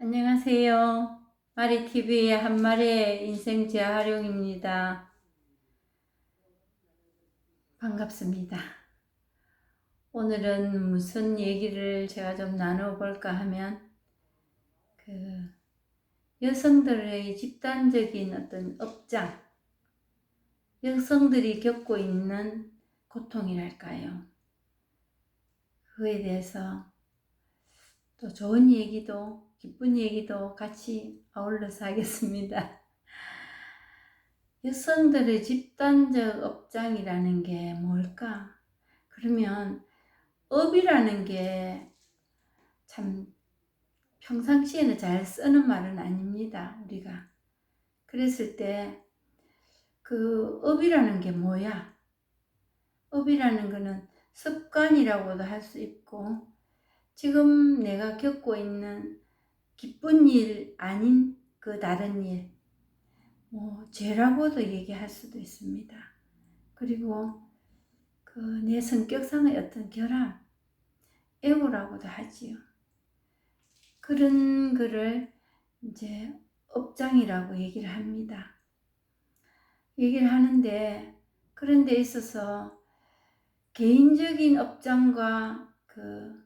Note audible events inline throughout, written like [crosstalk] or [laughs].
안녕하세요. 마리TV의 한마리의 인생 재활용입니다. 반갑습니다. 오늘은 무슨 얘기를 제가 좀 나눠볼까 하면, 그, 여성들의 집단적인 어떤 업장, 여성들이 겪고 있는 고통이랄까요. 그거에 대해서 또 좋은 얘기도 기쁜 얘기도 같이 아울러서 하겠습니다. 여성들의 집단적 업장이라는 게 뭘까? 그러면 업이라는 게 참 평상시에는 잘 쓰는 말은 아닙니다. 우리가. 그랬을 때 그 업이라는 게 뭐야? 업이라는 거는 습관이라고도 할 수 있고 지금 내가 겪고 있는 기쁜 일 아닌 그 다른 일, 뭐, 죄라고도 얘기할 수도 있습니다. 그리고 그 내 성격상의 어떤 결함, 애고라고도 하지요. 그런 거를 이제 업장이라고 얘기를 합니다. 얘기를 하는데, 그런 데 있어서 개인적인 업장과 그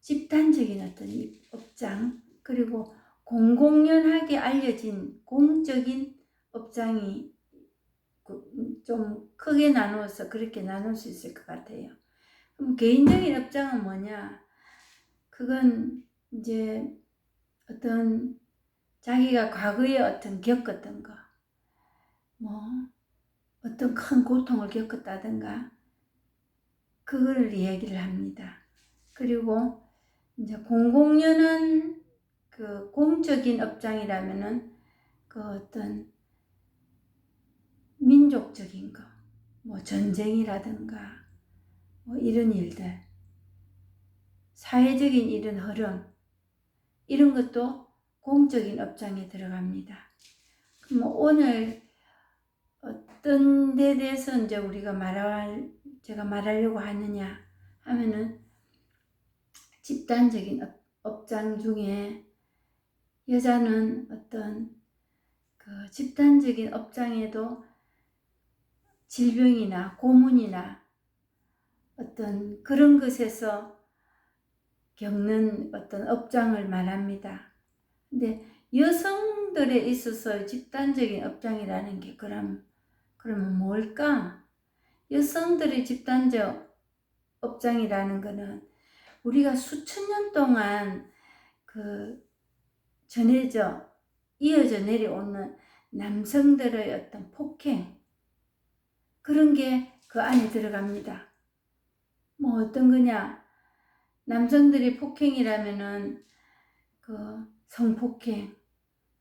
집단적인 어떤 업장, 그리고 공공연하게 알려진 공적인 업장이 그좀 크게 나누어서 그렇게 나눌 수 있을 것 같아요. 그럼 개인적인 업장은 뭐냐? 그건 이제 어떤 자기가 과거에 어떤 겪었던 거, 뭐 어떤 큰 고통을 겪었다든가, 그거를 이야기를 합니다. 그리고 이제 공공연한 그 공적인 업장이라면은 그 어떤 민족적인 거, 뭐 전쟁이라든가 뭐 이런 일들, 사회적인 이런 흐름, 이런 것도 공적인 업장에 들어갑니다. 그럼 오늘 어떤 데 대해서 이제 우리가 말할, 제가 말하려고 하느냐 하면은 집단적인 업장 중에 여자는 어떤 그 집단적인 업장에도 질병이나 고문이나 어떤 그런 것에서 겪는 어떤 업장을 말합니다. 근데 여성들에 있어서 집단적인 업장이라는 게 그럼 그러면 뭘까? 여성들의 집단적 업장이라는 것은 우리가 수천 년 동안 그 전해져 이어져 내려오는 남성들의 어떤 폭행 그런 게 그 안에 들어갑니다. 뭐 어떤 거냐? 남성들이 폭행이라면은 그 성폭행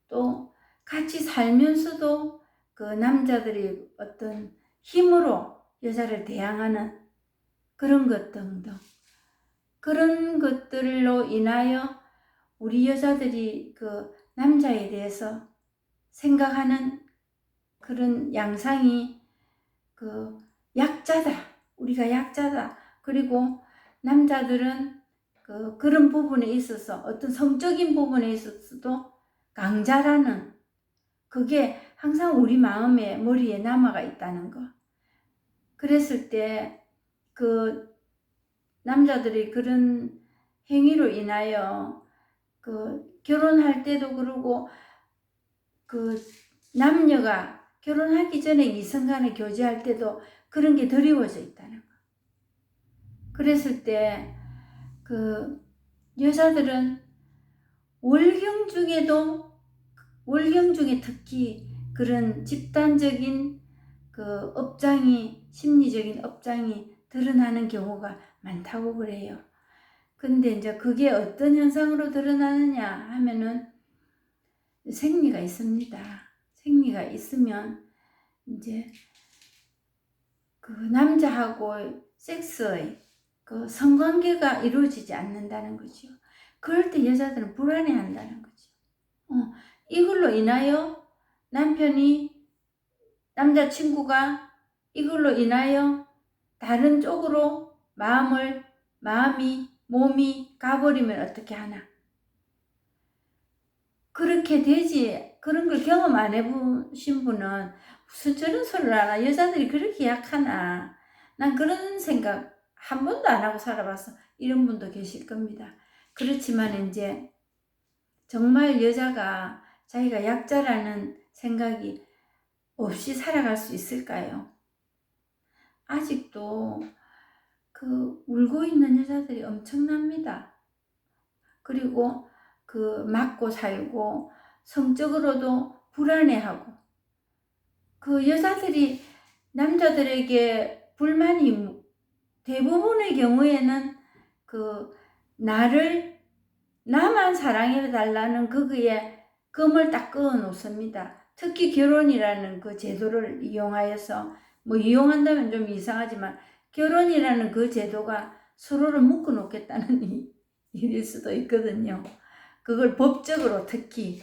또 같이 살면서도 그 남자들이 어떤 힘으로 여자를 대항하는 그런 것 등등 그런 것들로 인하여 우리 여자들이 그 남자에 대해서 생각하는 그런 양상이 그 약자다. 우리가 약자다. 그리고 남자들은 그 그런 부분에 있어서 어떤 성적인 부분에 있어서도 강자라는 그게 항상 우리 마음에 머리에 남아가 있다는 거. 그랬을 때 그 남자들이 그런 행위로 인하여 그 결혼할 때도 그러고 그 남녀가 결혼하기 전에 이성 간에 교제할 때도 그런 게 드리워져 있다는 거. 그랬을 때 그 여자들은 월경 중에도 월경 중에 특히 그런 집단적인 그 업장이 심리적인 업장이 드러나는 경우가 많다고 그래요. 근데 이제 그게 어떤 현상으로 드러나느냐 하면은 생리가 있습니다. 생리가 있으면 이제 그 남자하고 섹스의 그 성관계가 이루어지지 않는다는 거죠. 그럴 때 여자들은 불안해 한다는 거죠. 어, 이걸로 인하여 남편이 남자친구가 이걸로 인하여 다른 쪽으로 마음을, 마음이, 몸이 가버리면 어떻게 하나? 그렇게 되지 그런 걸 경험 안 해보신 분은 무슨 저런 소리를 하나 여자들이 그렇게 약하나 난 그런 생각 한 번도 안 하고 살아봤어 이런 분도 계실 겁니다 그렇지만 이제 정말 여자가 자기가 약자라는 생각이 없이 살아갈 수 있을까요? 아직도 그 울고 있는 여자들이 엄청납니다. 그리고 그 맞고 살고 성적으로도 불안해하고 그 여자들이 남자들에게 불만이 대부분의 경우에는 그 나를 나만 사랑해 달라는 그거에 금을 딱 그어 놓습니다. 특히 결혼이라는 그 제도를 이용하여서 뭐 이용한다면 좀 이상하지만 결혼이라는 그 제도가 서로를 묶어 놓겠다는 이- 일일 수도 있거든요. 그걸 법적으로 특히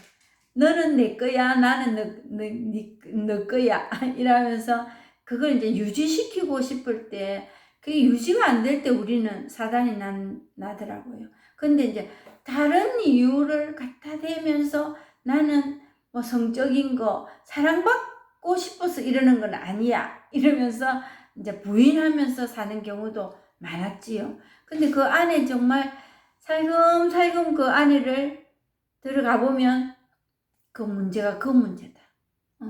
너는 내 거야 나는 너, 너, 네, 너 거야 [laughs] 이러면서 그걸 이제 유지시키고 싶을 때 그게 유지가 안 될 때 우리는 사단이 난, 나더라고요. 근데 이제 다른 이유를 갖다 대면서 나는 뭐 성적인 거 사랑받고 싶어서 이러는 건 아니야 이러면서 이제 부인하면서 사는 경우도 많았지요. 근데 그 안에 정말 살금살금 그 안에를 들어가 보면 그 문제가 그 문제다. 어.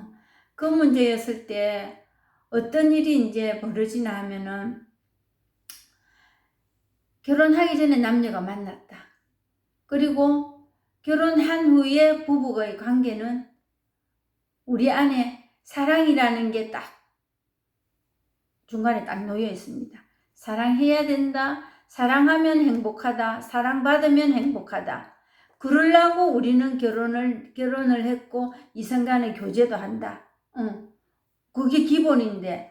그 문제였을 때 어떤 일이 이제 벌어지나 하면은 결혼하기 전에 남녀가 만났다. 그리고 결혼한 후에 부부의 관계는 우리 안에 사랑이라는 게 딱 중간에 딱 놓여 있습니다. 사랑해야 된다. 사랑하면 행복하다. 사랑받으면 행복하다. 그러려고 우리는 결혼을 결혼을 했고 이성간의 교제도 한다. 응. 그게 기본인데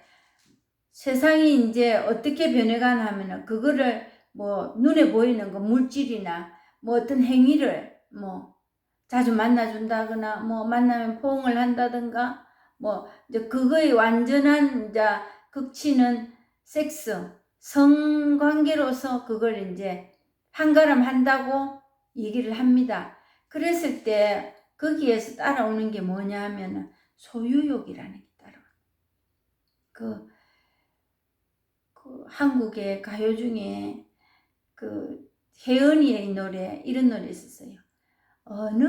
세상이 이제 어떻게 변해가나 하면은 그거를 뭐 눈에 보이는 거 물질이나 뭐 어떤 행위를 뭐 자주 만나준다거나 뭐 만나면 포옹을 한다든가 뭐 이제 그거의 완전한 이제 극치는 섹스 성관계로서 그걸 이제 한가름 한다고 얘기를 합니다. 그랬을 때 거기에서 따라오는 게 뭐냐 하면은 소유욕이라는 게 따라와. 그, 그 한국의 가요 중에 그 혜은이의 노래 이런 노래 있었어요. 어느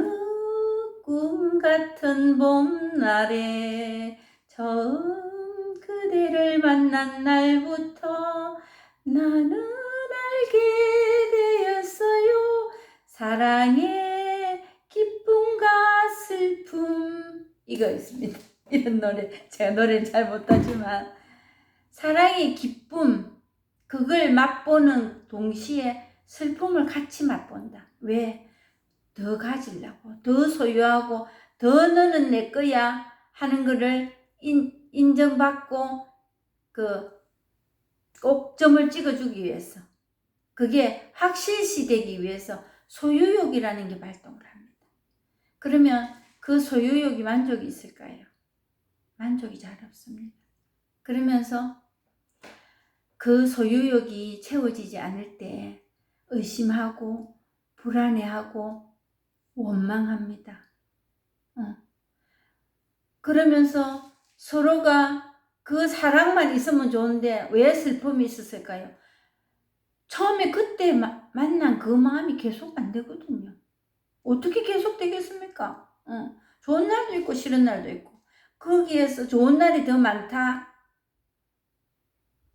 꿈 같은 봄날에 처음 그대를 만난 날부터 나는 알게 되었어요. 사랑의 기쁨과 슬픔 이거 있습니다. [laughs] 이런 노래 제가 노래는 잘 못하지만 사랑의 기쁨 그걸 맛보는 동시에 슬픔을 같이 맛본다. 왜? 더 가지려고, 더 소유하고, 더 너는 내 거야 하는 거를 인, 인정받고, 그, 꼭 점을 찍어주기 위해서. 그게 확실시 되기 위해서 소유욕이라는 게 발동을 합니다. 그러면 그 소유욕이 만족이 있을까요? 만족이 잘 없습니다. 그러면서 그 소유욕이 채워지지 않을 때 의심하고 불안해하고 원망합니다. 어. 그러면서 서로가 그 사랑만 있으면 좋은데 왜 슬픔이 있었을까요? 처음에 그때 마, 만난 그 마음이 계속 안 되거든요. 어떻게 계속 되겠습니까? 어. 좋은 날도 있고 싫은 날도 있고 거기에서 좋은 날이 더 많다.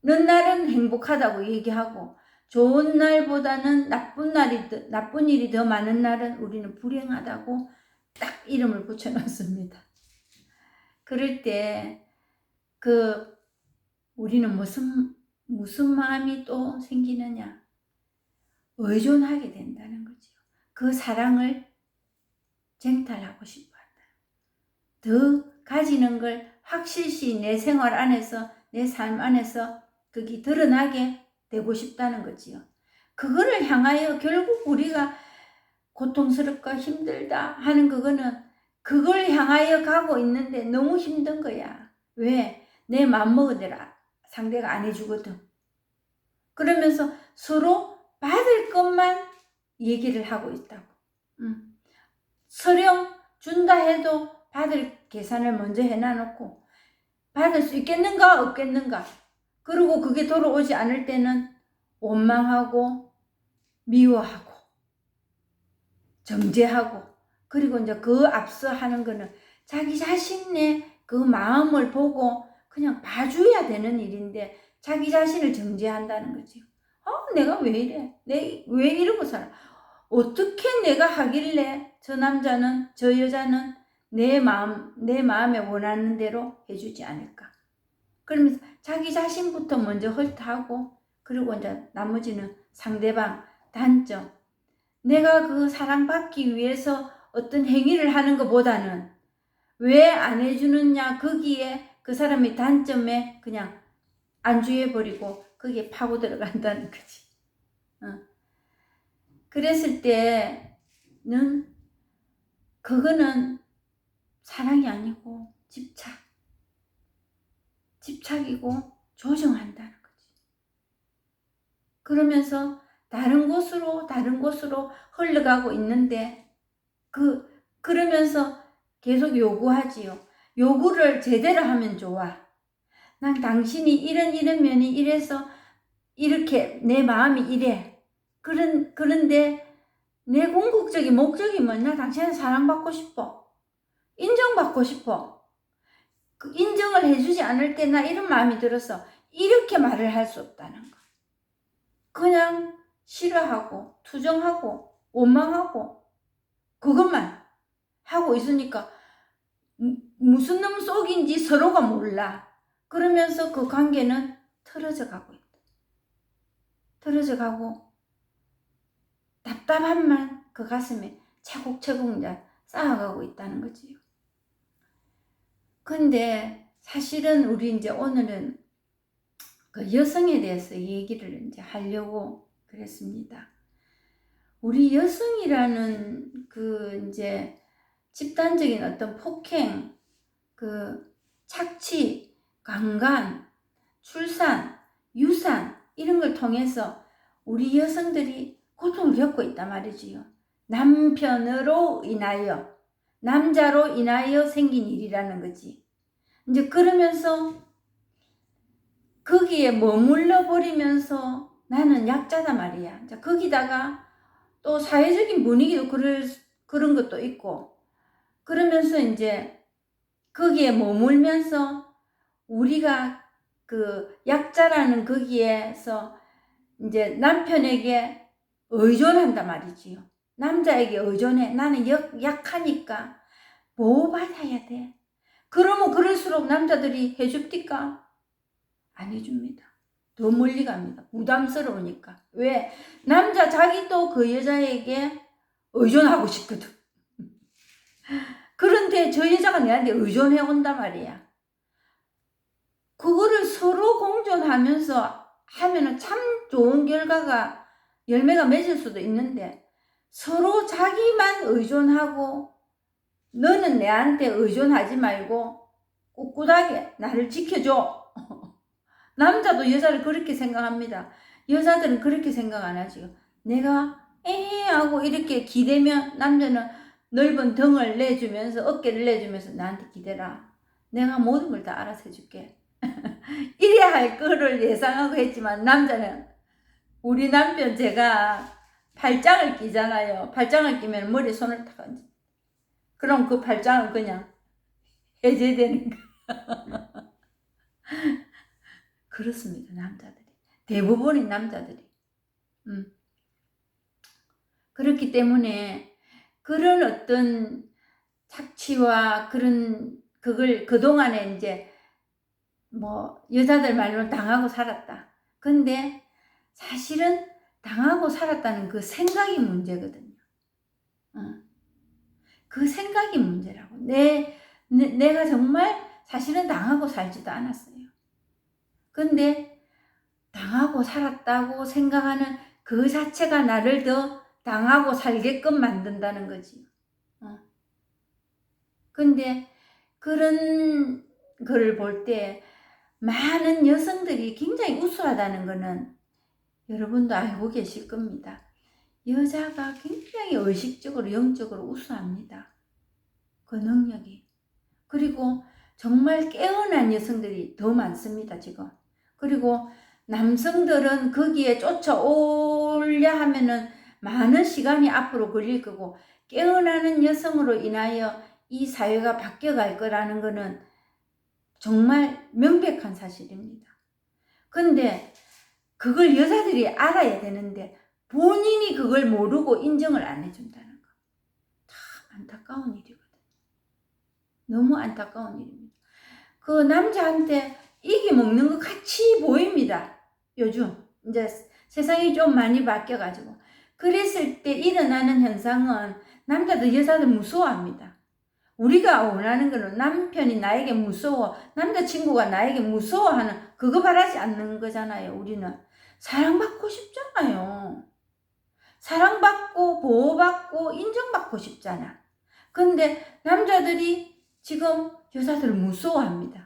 는 날은 행복하다고 얘기하고 좋은 날보다는 나쁜 날이 더, 나쁜 일이 더 많은 날은 우리는 불행하다고 딱 이름을 붙여놨습니다. 그럴 때 그 우리는 무슨 무슨 마음이 또 생기느냐? 의존하게 된다는 거죠. 그 사랑을 쟁탈하고 싶어 한다. 더 가지는 걸 확실시 내 생활 안에서 내 삶 안에서 그게 드러나게 되고 싶다는 거지요. 그거를 향하여 결국 우리가 고통스럽고 힘들다 하는 그거는 그걸 향하여 가고 있는데 너무 힘든 거야. 왜? 내 맘먹은 대로 상대가 안 해주거든. 그러면서 서로 받을 것만 얘기를 하고 있다고. 음. 서령 준다 해도 받을 계산을 먼저 해놔놓고 받을 수 있겠는가 없겠는가 그리고 그게 돌아오지 않을 때는 원망하고 미워하고 정죄하고 그리고 이제 그 앞서 하는 거는 자기 자신의 그 마음을 보고 그냥 봐줘야 되는 일인데 자기 자신을 정죄한다는 거지. 어, 내가 왜 이래? 내 왜 이러고 살아? 어떻게 내가 하길래 저 남자는 저 여자는 내 마음 내 마음에 원하는 대로 해주지 않을까? 그러면서 자기 자신부터 먼저 헐트하고 그리고 이제 나머지는 상대방 단점 내가 그 사랑받기 위해서 어떤 행위를 하는 것보다는 왜 안 해주느냐 거기에 그 사람의 단점에 그냥 안주해버리고 거기에 파고 들어간다는 거지. 어. 그랬을 때는 그거는 사랑이 아니고 집착. 집착이고 조정한다는 거지. 그러면서 다른 곳으로 다른 곳으로 흘러가고 있는데 그 그러면서 계속 요구하지요. 요구를 제대로 하면 좋아. 난 당신이 이런 이런 면이 이래서 이렇게 내 마음이 이래. 그런 그런데 내 궁극적인 목적이 뭐냐? 당신은 사랑받고 싶어. 인정받고 싶어. 그 인정을 해주지 않을 때 나 이런 마음이 들어서 이렇게 말을 할 수 없다는 거. 그냥 싫어하고 투정하고 원망하고 그것만 하고 있으니까 무- 무슨 놈 속인지 서로가 몰라. 그러면서 그 관계는 틀어져 가고 있다. 틀어져 가고 답답함만 그 가슴에 차곡차곡 쌓아가고 있다는 거지요. 근데 사실은 우리 이제 오늘은 그 여성에 대해서 얘기를 이제 하려고 그랬습니다. 우리 여성이라는 그 이제 집단적인 어떤 폭행, 그 착취, 강간, 출산, 유산 이런 걸 통해서 우리 여성들이 고통을 겪고 있단 말이지요. 남편으로 인하여, 남자로 인하여 생긴 일이라는 거지. 이제 그러면서 거기에 머물러 버리면서 나는 약자다 말이야. 자, 거기다가 또 사회적인 분위기도 그럴, 그런 것도 있고, 그러면서 이제 거기에 머물면서 우리가 그 약자라는 거기에서 이제 남편에게 의존한다 말이지요. 남자에게 의존해. 나는 약, 약하니까 보호받아야 돼. 그러면 그럴수록 남자들이 해줍니까? 안 해줍니다. 더 멀리 갑니다. 부담스러우니까. 왜? 남자 자기도 그 여자에게 의존하고 싶거든. 그런데 저 여자가 내한테 의존해 온단 말이야. 그거를 서로 공존하면서 하면은 참 좋은 결과가 열매가 맺을 수도 있는데 서로 자기만 의존하고 너는 내한테 의존하지 말고 꿋꿋하게 나를 지켜줘. 남자도 여자를 그렇게 생각합니다. 여자들은 그렇게 생각 안 하지요. 내가 에헤 하고 이렇게 기대면 남자는 넓은 등을 내주면서 어깨를 내주면서 나한테 기대라. 내가 모든 걸 다 알아서 해줄게. [laughs] 이래야 할 거를 예상하고 했지만 남자는 우리 남편 제가 팔짱을 끼잖아요. 팔짱을 끼면 머리에 손을 탁 얹어. 그럼 그 팔짱은 그냥 해제되는 거. [laughs] 그렇습니다, 남자들이. 대부분의 남자들이. 음. 그렇기 때문에 그런 어떤 착취와 그런 그걸 그동안에 이제 뭐 여자들 말로 당하고 살았다. 근데 사실은 당하고 살았다는 그 생각이 문제거든요. 어. 그 생각이 문제라고. 내, 내, 내가 정말 사실은 당하고 살지도 않았어요. 근데 당하고 살았다고 생각하는 그 자체가 나를 더 당하고 살게끔 만든다는 거지. 어. 근데 그런 거를 볼때 많은 여성들이 굉장히 우수하다는 거는 여러분도 알고 계실 겁니다. 여자가 굉장히 의식적으로 영적으로 우수합니다. 그 능력이. 그리고 정말 깨어난 여성들이 더 많습니다, 지금. 그리고 남성들은 거기에 쫓아오려 하면은 많은 시간이 앞으로 걸릴 거고, 깨어나는 여성으로 인하여 이 사회가 바뀌어갈 거라는 것은 정말 명백한 사실입니다. 근데 그걸 여자들이 알아야 되는데 본인이 그걸 모르고 인정을 안 해준다는 거. 참 안타까운 일이거든. 너무 안타까운 일입니다. 그 남자한테 이기 먹는 것 같이 보입니다. 요즘 이제 세상이 좀 많이 바뀌어가지고 그랬을 때 일어나는 현상은 남자들 여자들 무서워합니다. 우리가 원하는 거는 남편이 나에게 무서워, 남자친구가 나에게 무서워하는 그거 바라지 않는 거잖아요. 우리는 사랑받고 싶잖아요. 사랑받고 보호받고 인정받고 싶잖아. 근데 남자들이 지금 여자들을 무서워합니다.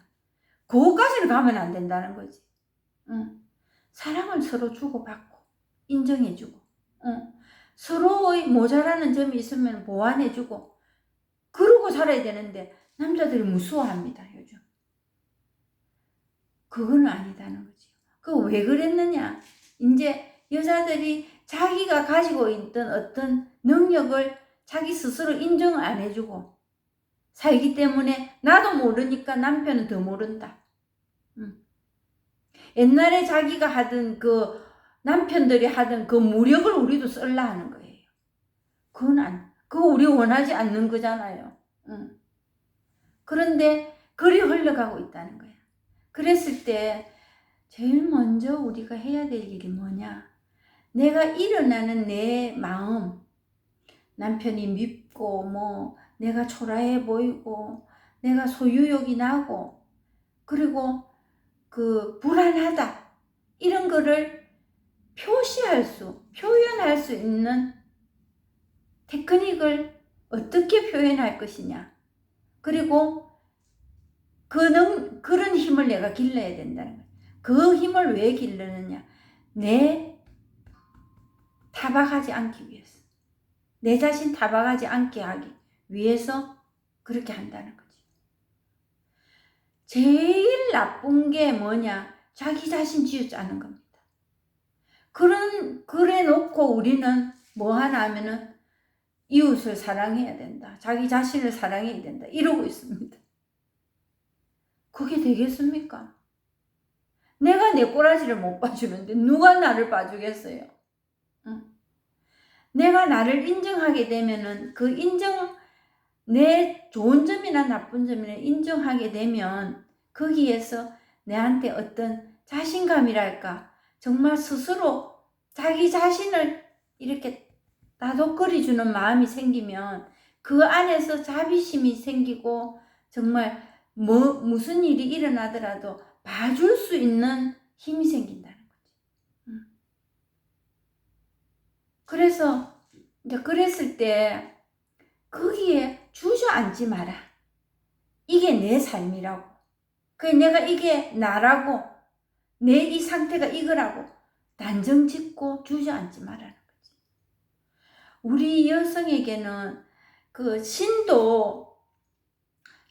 그거까지는 가면 안 된다는 거지. 응. 사랑을 서로 주고받고 인정해주고 응. 서로의 모자라는 점이 있으면 보완해주고 그러고 살아야 되는데 남자들이 무서워합니다 요즘. 그건 아니다는 거지. 그 왜 그랬느냐? 이제 여자들이 자기가 가지고 있던 어떤 능력을 자기 스스로 인정 안 해주고 살기 때문에 나도 모르니까 남편은 더 모른다. 음. 옛날에 자기가 하던 그 남편들이 하던 그 무력을 우리도 쓸라 하는 거예요. 그건 안, 그거 우리 원하지 않는 거잖아요. 음. 그런데 글이 흘러가고 있다는 거야. 그랬을 때 제일 먼저 우리가 해야 될 일이 뭐냐? 내가 일어나는 내 마음, 남편이 밉고, 뭐, 내가 초라해 보이고, 내가 소유욕이 나고, 그리고 그 불안하다. 이런 거를 표시할 수, 표현할 수 있는 테크닉을 어떻게 표현할 것이냐. 그리고 그는, 그런 힘을 내가 길러야 된다는 거예요. 그 힘을 왜 기르느냐? 내 타박하지 않기 위해서. 내 자신 타박하지 않게 하기 위해서 그렇게 한다는 거지. 제일 나쁜 게 뭐냐? 자기 자신 지우자는 겁니다. 그런, 그래 놓고 우리는 뭐 하나 하면은 이웃을 사랑해야 된다. 자기 자신을 사랑해야 된다. 이러고 있습니다. 그게 되겠습니까? 내가 내 꼬라지를 못 봐주는데 누가 나를 봐주겠어요? 응. 내가 나를 인정하게 되면은 그 인정, 내 좋은 점이나 나쁜 점이나 인정하게 되면 거기에서 내한테 어떤 자신감이랄까 정말 스스로 자기 자신을 이렇게 나독거리 주는 마음이 생기면 그 안에서 자비심이 생기고 정말 뭐 무슨 일이 일어나더라도 봐줄 수 있는 힘이 생긴다는 거지. 그래서 이제 그랬을 때 거기에 주저앉지 마라. 이게 내 삶이라고. 그 내가 이게 나라고 내 이 상태가 이거라고 단정 짓고 주저앉지 말라는 거지. 우리 여성에게는 그 신도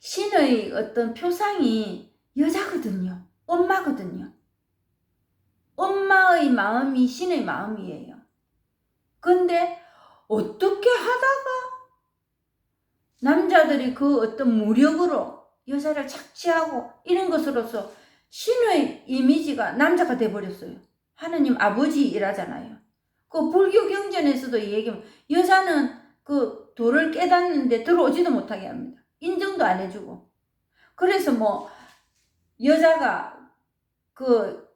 신의 어떤 표상이 여자거든요. 엄마거든요. 엄마의 마음이 신의 마음이에요. 근데 어떻게 하다가 남자들이 그 어떤 무력으로 여자를 착취하고 이런 것으로서 신의 이미지가 남자가 돼버렸어요. 하느님 아버지이라잖아요. 그 불교 경전에서도 얘기하면 여자는 그 도를 깨닫는데 들어오지도 못하게 합니다. 인정도 안 해주고. 그래서 뭐 여자가 그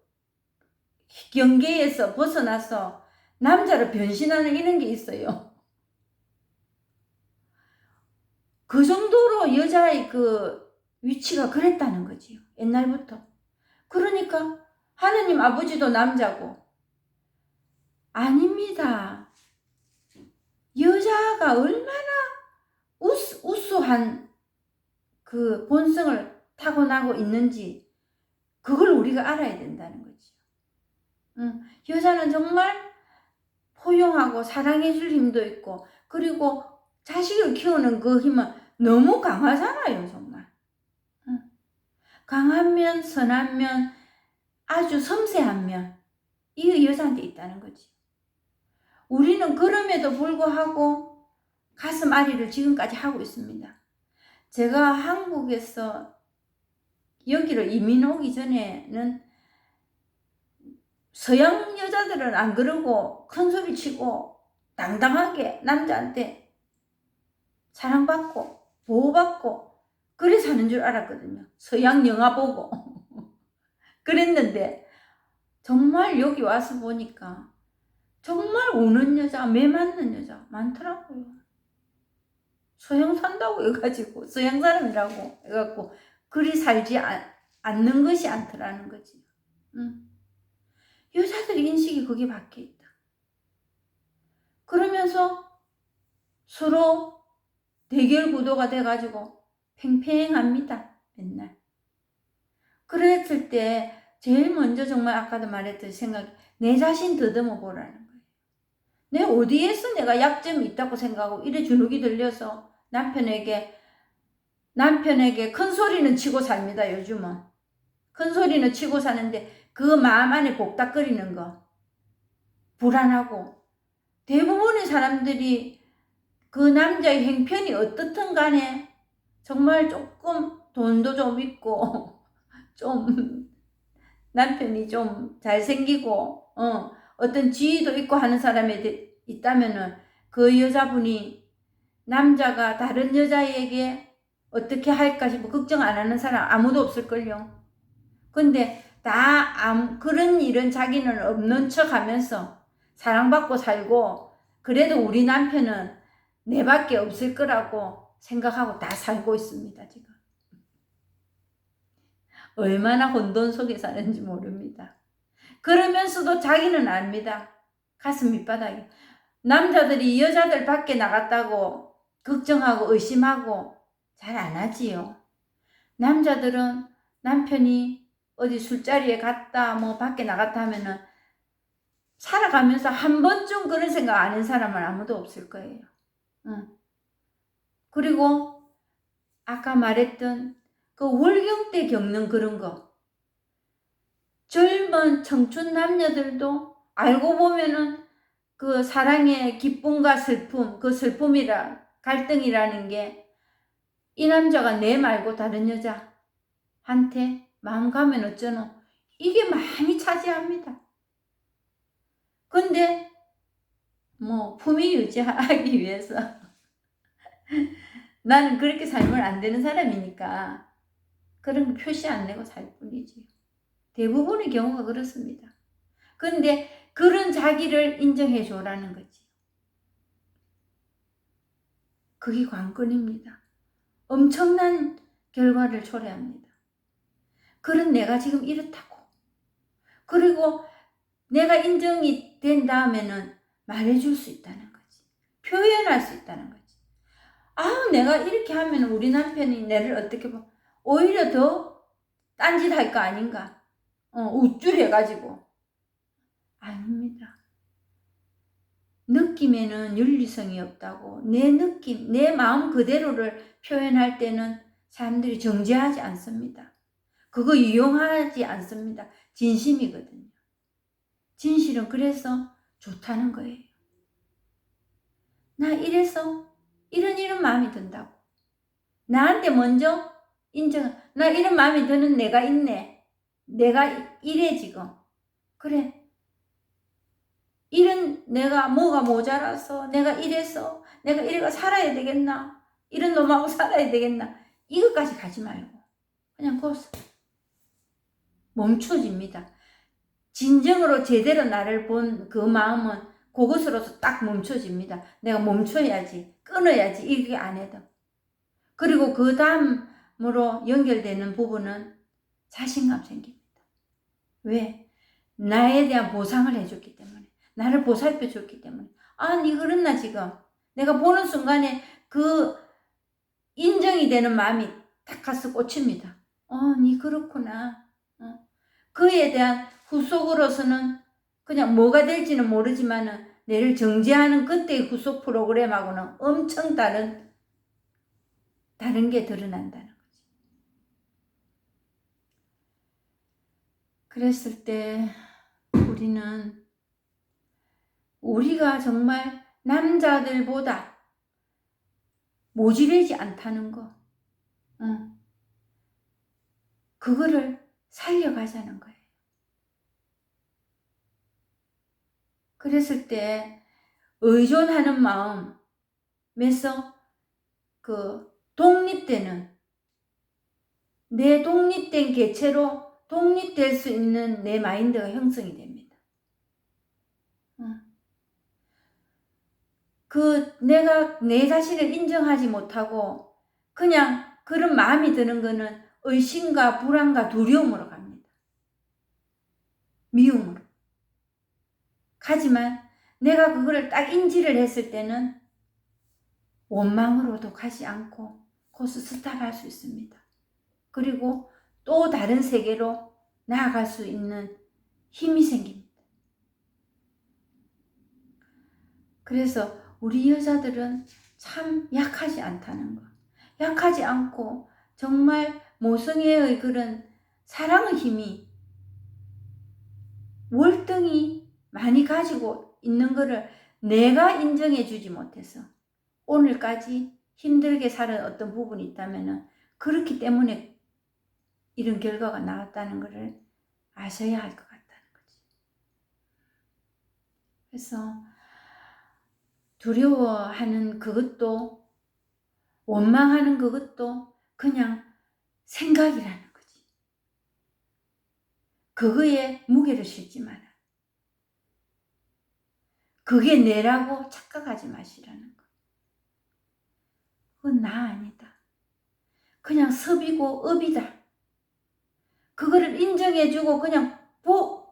경계에서 벗어나서 남자로 변신하는 이런 게 있어요. 그 정도로 여자의 그 위치가 그랬다는 거지요. 옛날부터. 그러니까 하느님 아버지도 남자고 아닙니다. 여자가 얼마나 우수, 우수한 그 본성을 타고나고 있는지 그걸 우리가 알아야 된다는 거지. 응. 여자는 정말 포용하고 사랑해줄 힘도 있고 그리고 자식을 키우는 그 힘은 너무 강하잖아요 정말. 응. 강한 면 선한 면 아주 섬세한 면 이 여자한테 있다는 거지. 우리는 그럼에도 불구하고 가슴 아리를 지금까지 하고 있습니다. 제가 한국에서 여기로 이민 오기 전에는 서양 여자들은 안 그러고 큰 소리 치고 당당하게 남자한테 사랑받고 보호받고 그래 사는 줄 알았거든요. 서양 영화 보고 [laughs] 그랬는데 정말 여기 와서 보니까 정말 우는 여자, 매 맞는 여자 많더라고요. 서양 산다고 해가지고 서양 사람이라고 해갖고 그리 살지 않, 않는 것이 않더라는 거지. 응. 여자들 인식이 거기 박혀 있다. 그러면서 서로 대결 구도가 돼가지고 팽팽합니다. 맨날. 그랬을 때 제일 먼저 정말 아까도 말했듯이 생각, 내 자신 더듬어 보라는 거예요. 내 어디에서 내가 약점이 있다고 생각하고 이래 주눅이 들려서 남편에게 남편에게 큰 소리는 치고 삽니다. 요즘은 큰 소리는 치고 사는데 그 마음 안에 복닥거리는 거 불안하고 대부분의 사람들이 그 남자의 행편이 어떻든 간에 정말 조금 돈도 좀 있고 [laughs] 좀 남편이 좀 잘생기고 어, 어떤 지위도 있고 하는 사람이 있다면은 그 여자분이 남자가 다른 여자에게 어떻게 할까 싶어 걱정 안 하는 사람 아무도 없을걸요. 근데 다 그런 일은 자기는 없는 척 하면서 사랑받고 살고 그래도 우리 남편은 내밖에 없을 거라고 생각하고 다 살고 있습니다, 지금. 얼마나 혼돈 속에 사는지 모릅니다. 그러면서도 자기는 압니다. 가슴 밑바닥에. 남자들이 여자들 밖에 나갔다고 걱정하고 의심하고 잘 안 하지요. 남자들은 남편이 어디 술자리에 갔다 뭐 밖에 나갔다 하면은 살아가면서 한 번쯤 그런 생각 안한 사람은 아무도 없을 거예요. 응. 그리고 아까 말했던 그 월경 때 겪는 그런 거. 젊은 청춘 남녀들도 알고 보면은 그 사랑의 기쁨과 슬픔, 그 슬픔이라 갈등이라는 게 이 남자가 내 말고 다른 여자한테 마음 가면 어쩌노? 이게 많이 차지합니다. 근데 뭐 품위 유지하기 위해서 [laughs] 나는 그렇게 살면 안 되는 사람이니까 그런 거 표시 안 내고 살 뿐이지. 대부분의 경우가 그렇습니다. 근데 그런 자기를 인정해 줘라는 거지. 그게 관건입니다. 엄청난 결과를 초래합니다. 그런 내가 지금 이렇다고. 그리고 내가 인정이 된 다음에는 말해줄 수 있다는 거지. 표현할 수 있다는 거지. 아, 내가 이렇게 하면 우리 남편이 내를 어떻게 봐. 오히려 더 딴짓 할 거 아닌가. 어, 우쭐해가지고. 아닙니다. 느낌에는 윤리성이 없다고 내 느낌, 내 마음 그대로를 표현할 때는 사람들이 정죄하지 않습니다. 그거 이용하지 않습니다. 진심이거든요. 진실은 그래서 좋다는 거예요. 나 이래서 이런 이런 마음이 든다고. 나한테 먼저 인정, 나 이런 마음이 드는 내가 있네. 내가 이래 지금. 그래. 이런 내가 뭐가 모자라서 내가 이래서 내가 이래가 살아야 되겠나 이런 놈하고 살아야 되겠나 이것까지 가지 말고 그냥 거기서 멈춰집니다. 진정으로 제대로 나를 본 그 마음은 그것으로서 딱 멈춰집니다. 내가 멈춰야지 끊어야지 이게 안 해도 그리고 그 다음으로 연결되는 부분은 자신감 생깁니다. 왜? 나에 대한 보상을 해줬기 때문에 나를 보살펴 줬기 때문에. 아, 니 그렇나 지금. 내가 보는 순간에 그 인정이 되는 마음이 딱 가서 꽂힙니다. 어, 니 그렇구나. 어. 그에 대한 후속으로서는 그냥 뭐가 될지는 모르지만은 내를 정지하는 그때의 후속 프로그램하고는 엄청 다른 다른 게 드러난다는 거지. 그랬을 때 우리는 우리가 정말 남자들보다 모질하지 않다는 거. 응. 그거를 살려가자는 거예요. 그랬을 때 의존하는 마음에서 그 독립되는 내 독립된 개체로 독립될 수 있는 내 마인드가 형성이 됩니다. 그 내가 내 자신을 인정하지 못하고 그냥 그런 마음이 드는 거는 의심과 불안과 두려움으로 갑니다. 미움 하지만 내가 그거를 딱 인지를 했을 때는 원망으로도 가지 않고 코스 스탑할 수 있습니다. 그리고 또 다른 세계로 나아갈 수 있는 힘이 생깁니다. 그래서 우리 여자들은 참 약하지 않다는 거. 약하지 않고 정말 모성애의 그런 사랑의 힘이 월등히 많이 가지고 있는 것을 내가 인정해 주지 못해서 오늘까지 힘들게 사는 어떤 부분이 있다면 그렇기 때문에 이런 결과가 나왔다는 것을 아셔야 할 것 같다는 거지. 그래서 두려워하는 그것도 원망하는 그것도 그냥 생각이라는 거지. 그거에 무게를 실지 마라. 그게 내라고 착각하지 마시라는 거. 그건 나 아니다. 그냥 섭이고 업이다. 그거를 인정해주고 그냥 보,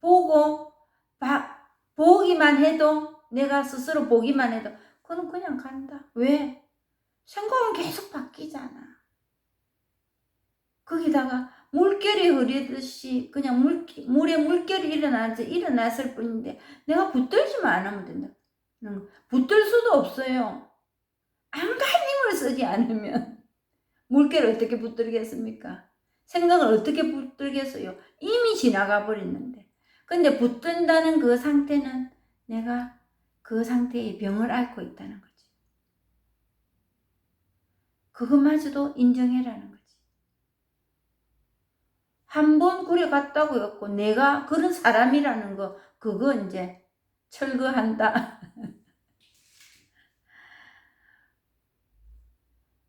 보고 봐, 보기만 해도 내가 스스로 보기만 해도 그건 그냥 간다. 왜? 생각은 계속 바뀌잖아. 거기다가 물결이 흐르듯이 그냥 물, 물에 물결이 일어나지 일어났을 뿐인데 내가 붙들지만 안 하면 된다. 붙들 수도 없어요. 안간 힘을 쓰지 않으면 [laughs] 물결을 어떻게 붙들겠습니까? 생각을 어떻게 붙들겠어요? 이미 지나가 버렸는데. 근데 붙든다는 그 상태는 내가 그 상태의 병을 앓고 있다는 거지. 그것마저도 인정해라는 거지. 한 번 그래 갔다고 했고 내가 그런 사람이라는 거 그거 이제 철거한다. [laughs]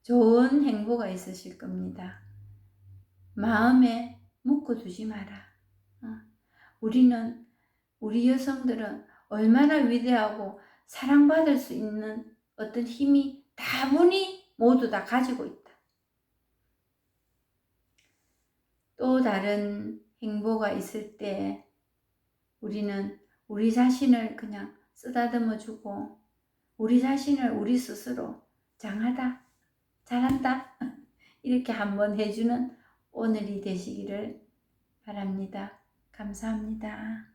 좋은 행보가 있으실 겁니다. 마음에 묶어두지 마라. 어. 우리는 우리 여성들은 얼마나 위대하고 사랑받을 수 있는 어떤 힘이 다분히 모두 다 가지고 있다. 또 다른 행보가 있을 때 우리는 우리 자신을 그냥 쓰다듬어 주고 우리 자신을 우리 스스로 장하다, 잘한다 [laughs] 이렇게 한번 해주는 오늘이 되시기를 바랍니다. 감사합니다.